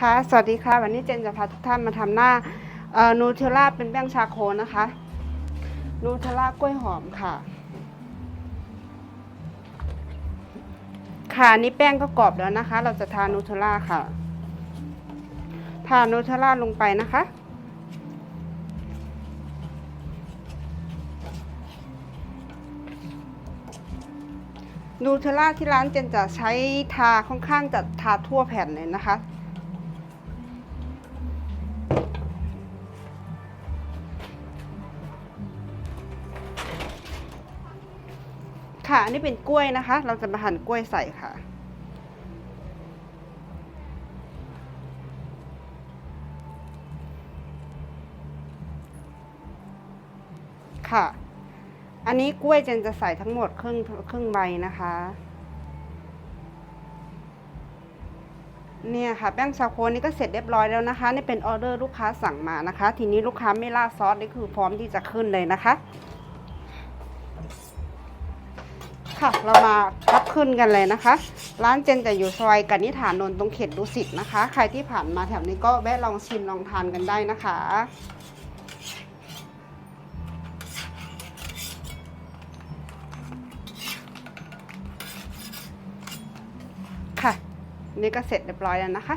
ค่ะ สวัสดีค่ะ วันนี้เจนจะพาทุกท่านมาทำหน้านูเทลล่าเป็นแป้งชาโคนะคะ นูเทลล่ากล้วยหอมค่ะ ค่ะอันนี่แป้งก็กรอบแล้วนะคะ เราจะทานูเทลล่าค่ะ ทานูเทลล่าลงไปนะคะนูเทลล่าที่ร้านเจนจะใช้ทาค่อนข้างจะทาทั่วแผ่นเลยนะคะ ค่ะอันนี้เป็นกล้วยนะคะ เราจะมาหั่นกล้วยใส่ค่ะ ค่ะ อันนี้กล้วยเจนจะใส่ทั้งหมดครึ่งครึ่งใบนะคะ เนี่ยค่ะแป้งชาโคนี่ก็เสร็จเรียบร้อยแล้วนะคะ นี่เป็นออเดอร์ลูกค้าสั่งมานะคะ ทีนี้ลูกค้าไม่ราซอสนี่คือพร้อมที่จะขึ้นเลยนะคะ ค่ะ เรามาพับขึ้นกันเลยนะคะ ร้านเจนจะอยู่ซอยกันนิฐานนนท์ตรงเขตดุสิตนะคะ ใครที่ผ่านมาแถวนี้ก็แวะลองชิมลองทานกันได้นะคะค่ะ นี่ก็เสร็จเรียบร้อยแล้วนะคะ